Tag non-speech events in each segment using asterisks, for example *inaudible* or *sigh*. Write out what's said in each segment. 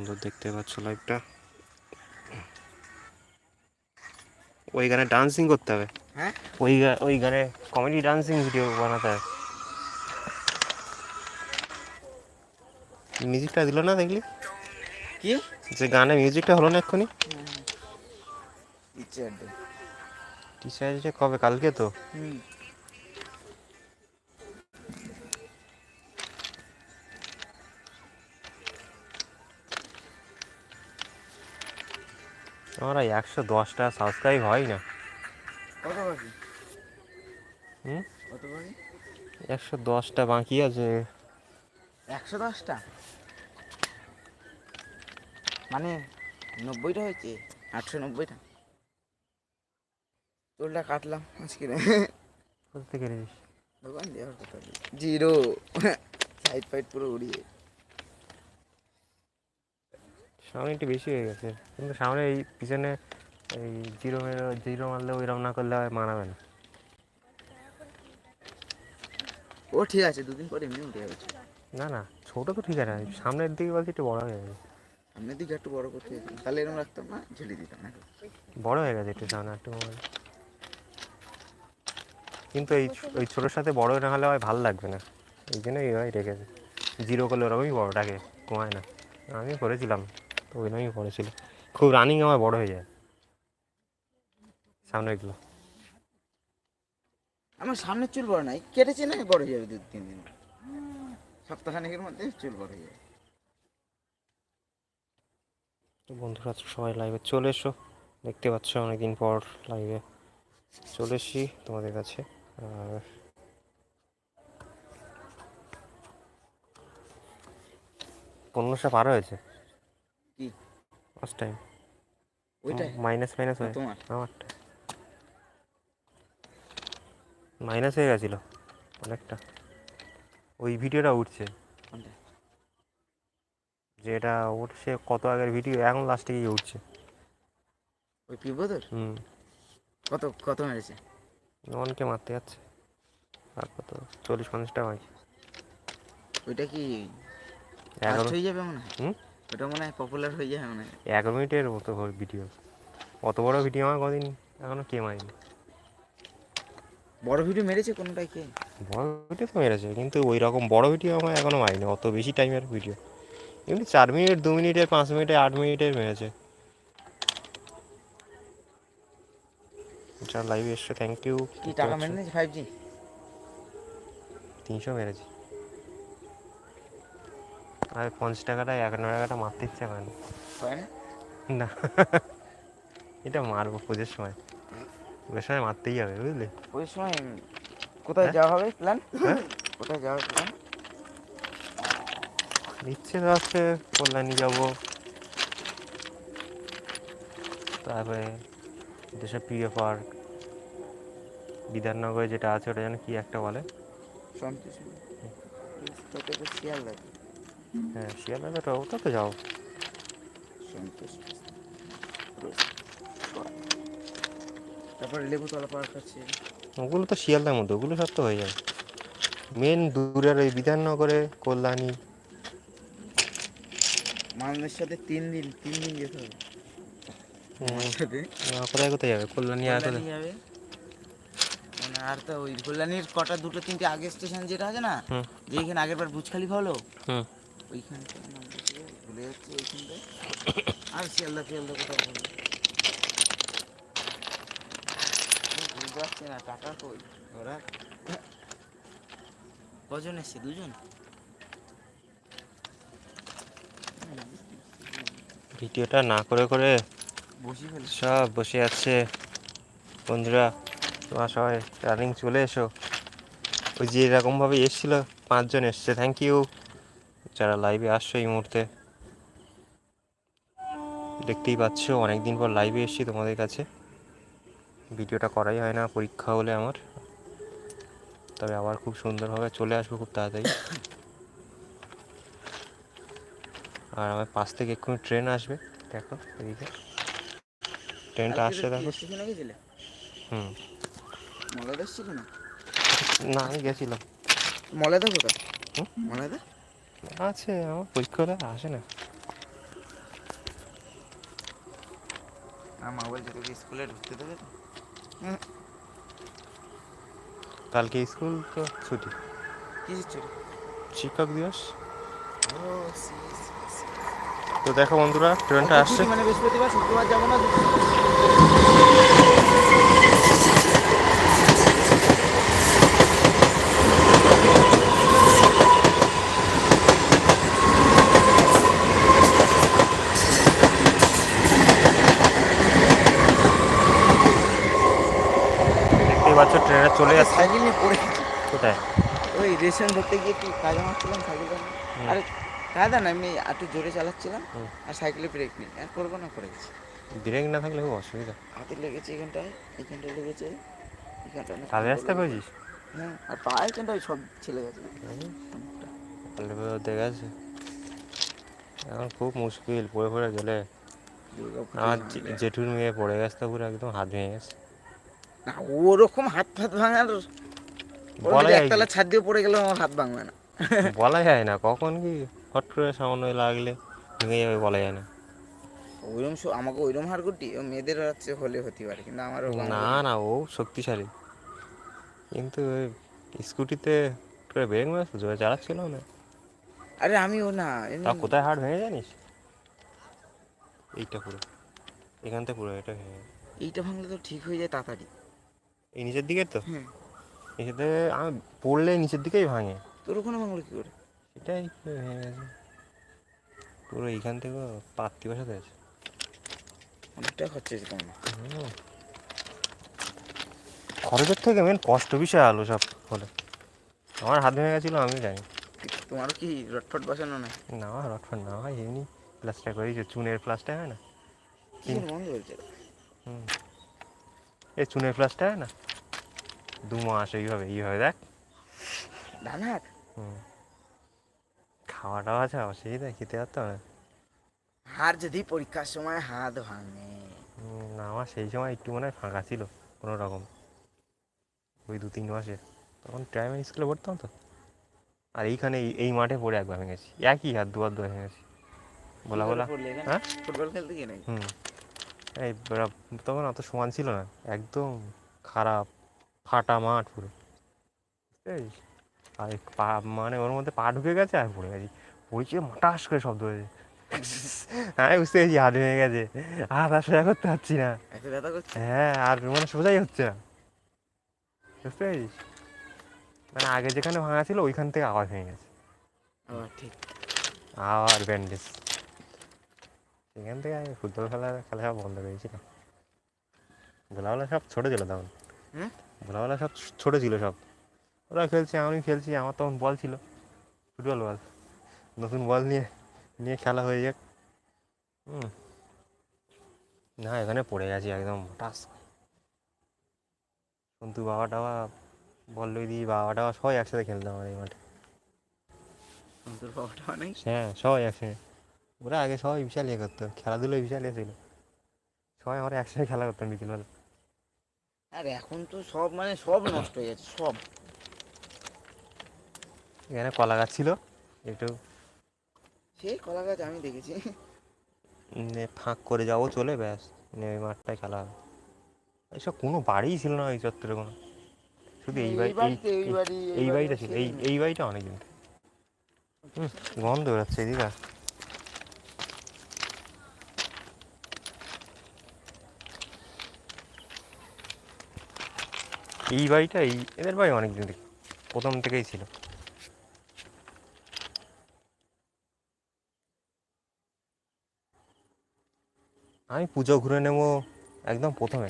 সুন্দর দেখতে পাচ্ছ লাইভটা ওই গানে ডান্সিং করতে হবে। হ্যাঁ? ওই ওই গানে কমেডি ডান্সিং ভিডিও বানাতে হবে। মিউজিকটা দিল না দেখলি? কি? যে গানে মিউজিকটা হলো না এক্ষুনি? টিচার ডে টিচার যে কবে? কালকে তো? হুম। আমার একশো দশটা সাবস্ক্রাইব হয় না। একশো দশটা বাকি আছে। একশো দশটা? মানে নব্বইটা হয়েছে? আটশো নব্বইটা? চুলটা কাটলাম আজকে। কোথা থেকে জিরো। *laughs* সাইড ফাইড পুরো উড়িয়ে। সামনে একটু বেশি হয়ে গেছে। কিন্তু সামনে এই পিছনে এই জিরো মেরো জিরো মারলে ওইরকম না করলে মানাবে না। ও ঠিক আছে দুদিন পরে এমনি উঠে যাবে। না না ছোটো তো ঠিক আছে। সামনের দিকে বলছি একটু বড় হয়ে গেছে। সামনের দিকে একটু বড় করতে তাহলে এরকম রাখতাম না ঝুলি দিতাম না। বড় হয়ে গেছে একটু সামনে একটু মোবাইল কিন্তু এই ওই ছোটোর সাথে বড় না হলে হয় ভালো লাগবে না। এই জন্য এইভাবেই রেখেছে। জিরো করলে ওরকমই বড়টাকে কমায় না। আমি করেছিলাম। তো ওই রকমই করেছিল। খুব রানিং আমার বড় হয়ে যায়। সামনেরগুলো আমার সামনের চুল বড় নাই কেটেছে না বড় হয়ে যাবে দু তিন দিন। সপ্তাহখানেকের মধ্যে চুল বড় হয়ে যাবে। তো বন্ধুরা সবাই লাইভে চলে এসো। দেখতে পাচ্ছ অনেকদিন পর লাইভে চলে এসছি তোমাদের কাছে। আর পনেরোশো পার হয়েছে। ফার্স্ট টাইম ওইটাই? মাইনাস মাইনাস হয়ে তোমার। আমারটা। মাইনাস হয়ে গেছিল অনেকটা। ওই ভিডিওটা উঠছে। কোনটা? যে এটা উঠছে কত আগের ভিডিও এখন লাস্টে গিয়ে উঠছে। ওই পিবদর হুম। কত কত মেরেছে? অনকে মারতে যাচ্ছে। আর কত চল্লিশ পঞ্চাশটা মাইক ওইটা কি এগারো। হয়ে যাবে মনে হয়? হুম? ওটা মনে হয় পপুলার হয়ে যাবে মনে হয়। এগারো মিনিটের মতো ভিডিও। অত বড় ভিডিও আমার কদিন এখনও কে মারিনি। বড় ভিডিও মেরেছে কোনটাই কে? বড় ভিডিও তো মেরেছে কিন্তু ওই রকম বড় ভিডিও আমার এখনও মারিনি অত বেশি টাইমের ভিডিও। এমনি চার মিনিট দু মিনিটের পাঁচ মিনিটের আট মিনিটের মেরেছে। যারা লাইভে এসছে থ্যাংক ইউ কি টাকা মেরে নিয়েছে ফাইভ জি তিনশো মেরেছি। আর পঞ্চাশ টাকাটা একান্ন টাকাটা মারতে ইচ্ছে করে না? না। এটা মারবো পুজোর সময়। পুজোর সময় মারতেই হবে বুঝলি? ওই সময় কোথায় হ্যাঁ? যাওয়া হবে প্ল্যান? কোথায় যাওয়ার প্ল্যান ইচ্ছে তো আছে কল্যাণী যাব। তারপরে যেসব প্রিয় পার্ক বিধাননগরে যেটা আছে ওটা যেন কি একটা বলে? শিয়াল লাগে হ্যাঁ শিয়ালদা তো ওটা তো যাও। তারপরে লেবুতলা পার্ক আছে। ওগুলো তো শিয়ালদার মধ্যে ওগুলো সব তো হয়ে যাবে। মেন দূরের ওই বিধাননগরে কল্যাণী। মানুষের সাথে তিন দিন তিন দিন যেতে হবে। কোথায় কোথায় যাবে? কল্যাণী আর যাবে? মানে আর তো ওই কল্যাণীর কটা দুটো তিনটে আগে স্টেশন যেটা আছে না যেখানে আগের বার বুঝ খালি হলো? হুম। ওইখানটা নাম ভুলে যাচ্ছে ওইখানটায় *coughs* আর শিয়ালদা ফিয়ালদা কোথাও বলো বুঝতে পারছি না টাকা কই? ওরা কজন এসছে? দুজন? ভিডিওটা না করে করে বসি সব বসে আছে বন্ধুরা তোমার সবাই রানিং চলে এসো। ওই যে এরকমভাবে এসেছিল পাঁচজন এসছে। থ্যাংক ইউ যারা লাইভে আসছো এই মুহূর্তে দেখতেই পাচ্ছ অনেকদিন পর লাইভে এসেছি তোমাদের কাছে। ভিডিওটা করাই হয় না পরীক্ষা হলে আমার। তবে আবার খুব সুন্দরভাবে চলে আসব খুব তাড়াতাড়ি। আর আমার পাশ থেকে এক্ষুনি ট্রেন আসবে দেখো এদিকে। ট্রেনটা আসছে দেখো। হুম। মলাদা না না আমি গেছিলাম। মলাদা কোথায়? মলাদা? আছে আমার পরীক্ষা আসে না মা বলছে তোকে স্কুলে ঢুকতে দেবে কালকে স্কুল তো ছুটি? কি ছুটি শিক্ষক দিবস তো দেখো বন্ধুরা ট্রেনটা আসছে। মানে বৃহস্পতিবার শুক্রবার যাব না ওই রেশন ধরতে গিয়ে একটু কাজে মারছিলাম সাইকেলটা। আরে কায়দা না এমনি একটু জোরে চালাচ্ছিলাম আর সাইকেলে ব্রেক নেই। আর করব না পড়ে গেছি। ব্রেক না থাকলে খুব অসুবিধা। হাতে লেগেছে এখানটায় এখানটায় লেগেছে এখানটা আসতে লেগেছে। পেরেছিস হ্যাঁ আর পা এখানটায় সব ছেলে গেছে। দেখে আছে এখন খুব মুশকিল পড়ে পড়ে গেলে। দুর্গাপুরে আমার জেঠুর মেয়ে পড়ে গেছে পুরো একদম হাত ভেঙে গেছে। না ওরকম হাত ফাত ভাঙার বলা একতলা ছাদ দিয়ে পড়ে গেলে আমার হাত ভাঙবে না। *laughs* বলা যায় না কখন কি হট করে সামান্য লাগলে ভেঙে যাবে বলা যায় না। ওইরকম আমাকে ওইরকম হার গুটি ও মেয়েদের হচ্ছে হলে হতে পারে কিন্তু আমার না না। ও শক্তিশালী। কিন্তু স্কুটিতে করে ব্রেক মারছে জোরে চালাচ্ছিল না। আরে আমিও না এমনি- তা কোথায় হাট ভেঙে জানিস? এইটা পুরো এখান থেকে পুরো এটা ভেঙে এইটা ভাঙলে তো ঠিক হয়ে যায় তাড়াতাড়ি। এই নিচের দিকে তো? হ্যাঁ। দিকে আমি পড়লে নিচের দিকেই ভাঙে। তোর ওখানে ভাঙলো কি করে? এটাই ভেঙে গেছে। পুরো এইখান থেকে পাত্তি বসাতে আছে অনেকটা খরচা হয়েছে তোমার খরচের থেকে মেন কষ্ট বিষয় আলো সব হলে। আমার হাত ভেঙে গেছিল আমি জানি। তোমারও কি রটফট বসানো না না রটফট না হয় এমনি প্লাস্টার করেই যে চুনের প্লাস্টার হয় না? হুম। এই চুনের প্লাস্টার হয় না? দু মাস এইভাবে এইভাবে দেখ। ডান হাত খাওয়া টাওয়া আছে অসুবিধা খেতে পারতাম না আর যদি পরীক্ষার সময় হাত ভাঙে? না আমার সেই সময় একটু মনে হয় ফাঁকা ছিল কোনো রকম। ওই দু তিন মাসে। তখন প্রাইমারি স্কুলে পড়তাম তো। আর এইখানে এই- মাঠে পড়ে একবার ভেঙেছি। একই হাত দুবার দুবার ভেঙেছি। বলা বলা। হ্যাঁ? ফুটবল খেলতে গিয়ে হুম। এই তখন অত সমান ছিল না। একদম খারাপ। ফাটা মাঠ পুরো। বুঝতে পেরেছিস? আর পা মানে ওর মধ্যে পা ঢুকে গেছে আর পড়ে গেছি। পড়েছি মাটাস করে শব্দ হয়েছে। আমি বুঝতে পেরেছি হাত ভেঙে গেছে। হাত আর সোজা করতে পারছি না। হ্যাঁ আর মানে সোজাই হচ্ছে না। বুঝতে পেরেছিস? মানে আগে যেখানে ভাঙা ছিল ওইখান থেকে আবার ভেঙে গেছে। আবার ঠিক। আবার ব্যান্ডেজ। সেখান থেকে আমি ফুটবল খেলা খেলা সব বন্ধ করেছিলাম। ভোলাবেলা সব ছোটো ছিল তখন। হুম? ভোলাবেলা সব ছোটো ছিল সব। ওরা খেলছে আমি খেলছি আমার তখন বল ছিল। ফুটবল বল নতুন বল নিয়ে নিয়ে খেলা হয়ে যাক। হুম। না এখানে পড়ে গেছি একদম টাস কিন্তু বাবা টাবা বল লই দিই বাবা টাবা সবাই একসাথে খেলতাম আমার এই মাঠে। তোর হ্যাঁ সবাই একসঙ্গে ওরা আগে সবাই বিশাল ইয়ে করতো খেলাধুলোয় বিশাল ইয়ে ছিল। সবাই আমরা একসাথে খেলা করতাম বিকেলবেলা। আর এখন তো সব মানে সব নষ্ট হয়ে গেছে সব। এখানে কলা গাছ ছিল একটু সেই কলা গাছ আমি দেখেছি। ফাঁক করে যাব চলে ব্যাস ওই মাঠটায় খেলা হবে। এইসব কোনো বাড়িই ছিল না ওই চত্বরে কোনো। শুধু এই বাড়ি এই বাড়িতে, এই এই- বাড়ি, এই বাড়ি, বাড়িটা ছিল এই এই বাড়িটা অনেক দিন গন্ধ বেরোচ্ছে এদিকে এই বাড়িটা এই এদের বাড়ি অনেক দিন থেকে প্রথম থেকেই ছিল। আমি পুজো ঘুরে নেব একদম প্রথমে?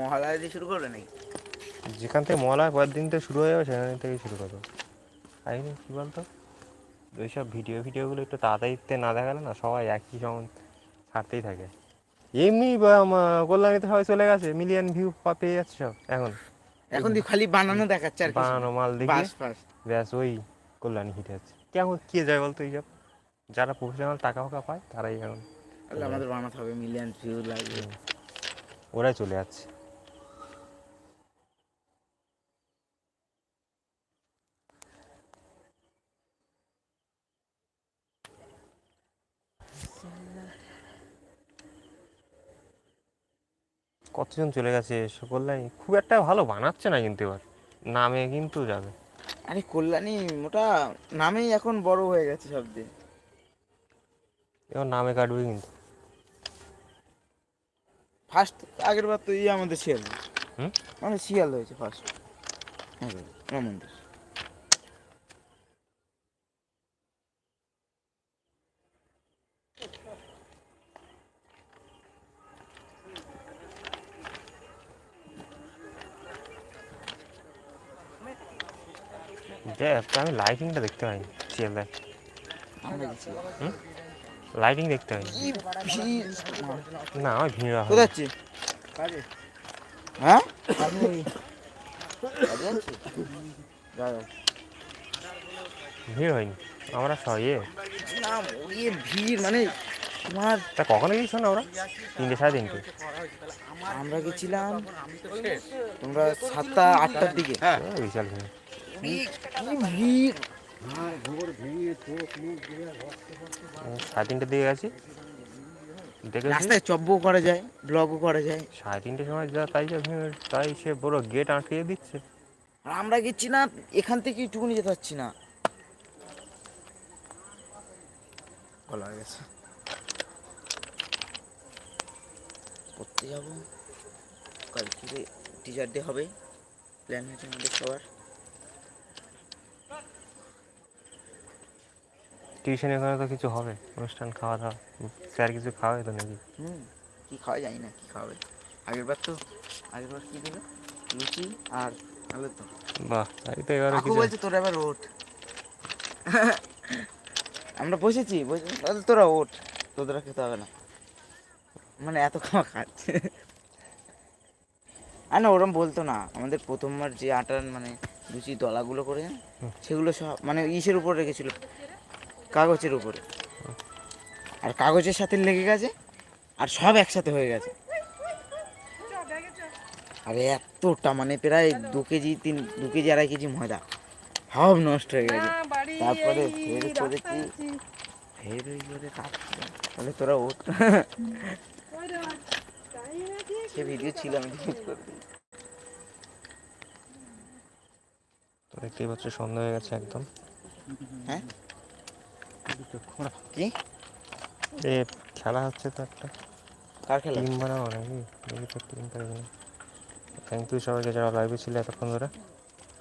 মহালয়া দিয়ে শুরু করবে নাকি? যেখান থেকে মলায় পরের দিন থেকে শুরু হয়ে যাবে সেখান থেকে শুরু করব। আরে কী বলতো? ওইসব ভিডিও ভিডিওগুলো একটু তাড়াতাড়িতে না দেখালে না সবাই একই সমান ছাড়তেই থাকে। এমনি কল্যাণীতে সবাই চলে গেছে মিলিয়ন ভিউ পেয়ে যাচ্ছে সব এখন। এখন খালি বানানো দেখাচ্ছে আর বানানো মাল দেখি ব্যাস ওই কল্যাণী হিট হচ্ছে। কেমন কে যায় বলতো এইসব? যারা প্রফেশনাল টাকা ফাকা পায় তারাই এখন। আমাদের বানাতে হবে মিলিয়ন ভিউ লাগবে। ওরাই চলে যাচ্ছে। কতজন চলে গেছে সকলাই খুব একটা ভালো বানাচ্ছে না কিন্তু এবার। নামে কিন্তু যাবে। আরে কল্যাণী মোটা নামেই এখন বড় হয়ে গেছে সব দিয়ে এবার নামে কাটবে কিন্তু। ফার্স্ট আগের বার তো ইয়ে আমাদের শিয়াল। হুম? আমাদের শিয়াল হয়েছে ফার্স্ট রাম আমি লাইটিংটা দেখতে পাইনি শিয়ালদায় আমরা লাইটিং দেখতে পাইনি। না আমার ভিড় হয়। যাচ্ছি হ্যাঁ। ভিড় হয়নি। আমরা সব ইয়ে ইয়ে ভিড় মানে তোমার তা কখনো গিয়েছো না ওরা? তিনটে সাড়ে তিনটে। আমরা গেছিলাম তোমরা সাতটা আটটার দিকে। বিশাল ভিড়। সাড়ে তিনটের দিকে গেছি। দেখেছি? রাস্তায় চব্বও করা যায় ব্লগও করা যায়। সাড়ে তিনটের সময় যা তাই তাই সে বড় গেট আটকিয়ে দিচ্ছে। আর আমরা গেছি না এখান থেকে একটুকুনি যেতে পারছি না। বলা হয়ে গেছে। পড়তে যাব। কালকে টিচার ডে হবে প্ল্যান হয়েছে আমাদের সবার। টিউশন এখানে তো কিছু হবে অনুষ্ঠান খাওয়া দাওয়া। স্যার কিছু খাওয়াবে তো নাকি? হুম কি খাওয়া যায় না কি খাওয়াবে। আগের বার তো আগের বার কি দিল? লুচি আর আলু তো বাহ তাই তো এবারে কাকু কিছু বলছে তোরা এবার ওঠ আমরা বসেছি বসে তোরা ওঠ তোদেরা খেতে হবে না। মানে এত খাওয়া খাচ্ছে। আর না ওরম বলতো না আমাদের প্রথমবার যে আটার মানে লুচি দলাগুলো করে সেগুলো সব মানে ইসের উপর রেখেছিল। কাগজের উপরে। আর কাগজের সাথে লেগে গেছে আর সব একসাথে হয়ে গেছে। আরে এতটা মানে প্রায় দু কেজি তিন দু কেজি আড়াই কেজি ময়দা। সব নষ্ট হয়ে গেছে। তারপরে ফের করেছি ফের ওই করে বলে তোরা ওঠ সে ভিডিও ছিল আমি delete করে তো দেখতেই পাচ্ছ সন্ধ্যা হয়ে গেছে একদম। হ্যাঁ? কি? এ খেলা হচ্ছে তো একটা। কার খেলা? টিম বানাবো নাকি? দেখি তো টিম পাইবে না থ্যাংক ইউ সবাইকে যারা লাইভে ছিল এতক্ষণ ধরে।